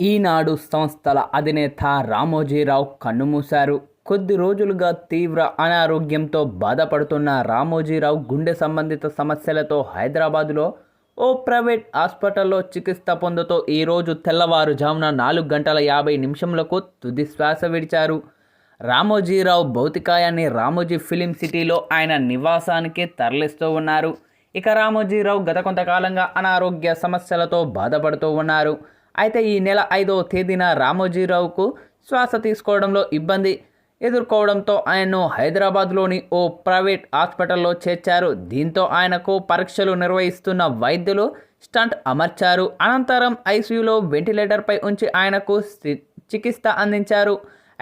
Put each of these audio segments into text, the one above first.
ఈనాడు సంస్థల అధినేత రామోజీరావు కన్నుమూశారు. కొద్ది రోజులుగా తీవ్ర అనారోగ్యంతో బాధపడుతున్న రామోజీరావు గుండె సంబంధిత సమస్యలతో హైదరాబాదులో ఓ ప్రైవేట్ హాస్పిటల్లో చికిత్స పొందుతూ ఈరోజు తెల్లవారుజామున నాలుగు గంటల యాభై నిమిషములకు తుది శ్వాస విడిచారు. రామోజీరావు భౌతికాయాన్ని రామోజీ ఫిలిం సిటీలో ఆయన నివాసానికి తరలిస్తూ ఉన్నారు. ఇక రామోజీరావు గత కొంతకాలంగా అనారోగ్య సమస్యలతో బాధపడుతూ ఉన్నారు. అయితే ఈ నెల ఐదవ తేదీన రామోజీరావుకు శ్వాస తీసుకోవడంలో ఇబ్బంది ఎదుర్కోవడంతో ఆయన్ను హైదరాబాద్లోని ఓ ప్రైవేట్ హాస్పిటల్లో చేర్చారు. దీంతో ఆయనకు పరీక్షలు నిర్వహిస్తున్న వైద్యులు స్టంట్ అమర్చారు. అనంతరం ఐసీయూలో వెంటిలేటర్పై ఉంచి ఆయనకు చికిత్స అందించారు.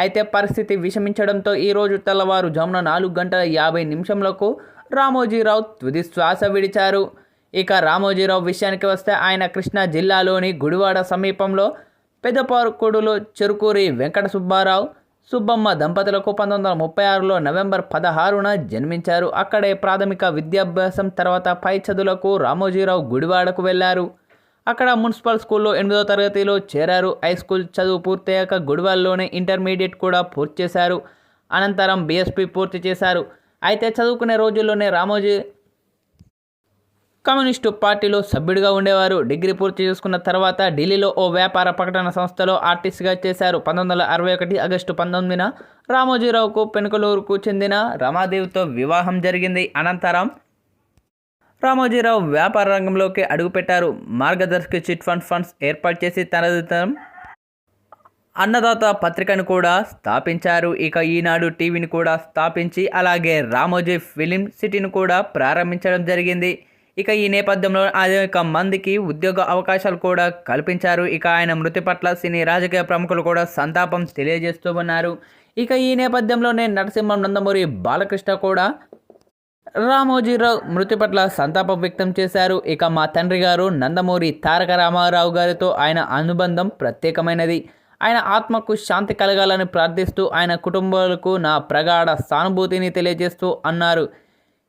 అయితే పరిస్థితి విషమించడంతో ఈరోజు తెల్లవారుజామున నాలుగు గంటల యాభై నిమిషంలకు రామోజీరావు తుది శ్వాస విడిచారు. ఇక రామోజీరావు విషయానికి వస్తే ఆయన కృష్ణా జిల్లాలోని గుడివాడ సమీపంలో పెద్దపారుకుడులో చెరుకూరి వెంకట సుబ్బారావు సుబ్బమ్మ దంపతులకు పంతొమ్మిది వందల ముప్పై ఆరులో నవంబర్ పదహారున జన్మించారు. అక్కడే ప్రాథమిక విద్యాభ్యాసం తర్వాత పై చదువులకు రామోజీరావు గుడివాడకు వెళ్ళారు అక్కడ మున్సిపల్ స్కూల్లో ఎనిమిదో తరగతిలో చేరారు. హై స్కూల్ చదువు పూర్తయ్యాక గుడివాడలోనే ఇంటర్మీడియట్ కూడా పూర్తి చేశారు. అనంతరం బీఎస్పీ పూర్తి చేశారు. అయితే చదువుకునే రోజుల్లోనే రామోజీ కమ్యూనిస్టు పార్టీలో సభ్యుడిగా ఉండేవారు. డిగ్రీ పూర్తి చేసుకున్న తర్వాత ఢిల్లీలో ఓ వ్యాపార ప్రకటన సంస్థలో ఆర్టిస్ట్గా చేశారు. పంతొమ్మిది వందల అరవై ఒకటి ఆగస్టు పంతొమ్మిదిన రామోజీరావుకు పెనుకలూరుకు చెందిన రమాదేవితో వివాహం జరిగింది. అనంతరం రామోజీరావు వ్యాపార రంగంలోకి అడుగుపెట్టారు. మార్గదర్శక చిట్ ఫండ్ ఫండ్స్ ఏర్పాటు చేసి తనదితరం అన్నదాత పత్రికను కూడా స్థాపించారు. ఇక ఈనాడు టీవీని కూడా స్థాపించి అలాగే రామోజీ ఫిలిం సిటీని కూడా ప్రారంభించడం జరిగింది. ఇక ఈ నేపథ్యంలో అనేక మందికి ఉద్యోగ అవకాశాలు కూడా కల్పించారు. ఇక ఆయన మృతి పట్ల సినీ రాజకీయ ప్రముఖులు కూడా సంతాపం తెలియజేస్తూ ఉన్నారు. ఇక ఈ నేపథ్యంలోనే నరసింహం నందమూరి బాలకృష్ణ కూడా రామోజీరావు మృతి పట్ల సంతాపం వ్యక్తం చేశారు. ఇక మా తండ్రి గారు నందమూరి తారక రామారావు గారితో ఆయన అనుబంధం ప్రత్యేకమైనది. ఆయన ఆత్మకు శాంతి కలగాలని ప్రార్థిస్తూ ఆయన కుటుంబాలకు నా ప్రగాఢ సానుభూతిని తెలియజేస్తూ అన్నారు.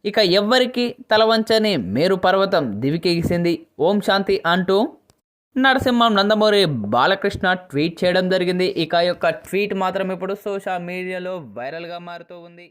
ఇక ఎవ్వరికి తలవంచని మేరు పర్వతం దివికెగిసింది. ఓం శాంతి అంటూ నరసింహం నందమూరి బాలకృష్ణ ట్వీట్ చేయడం జరిగింది. ఇక యొక్క ట్వీట్ మాత్రం ఇప్పుడు సోషల్ మీడియాలో వైరల్గా మారుతూ ఉంది.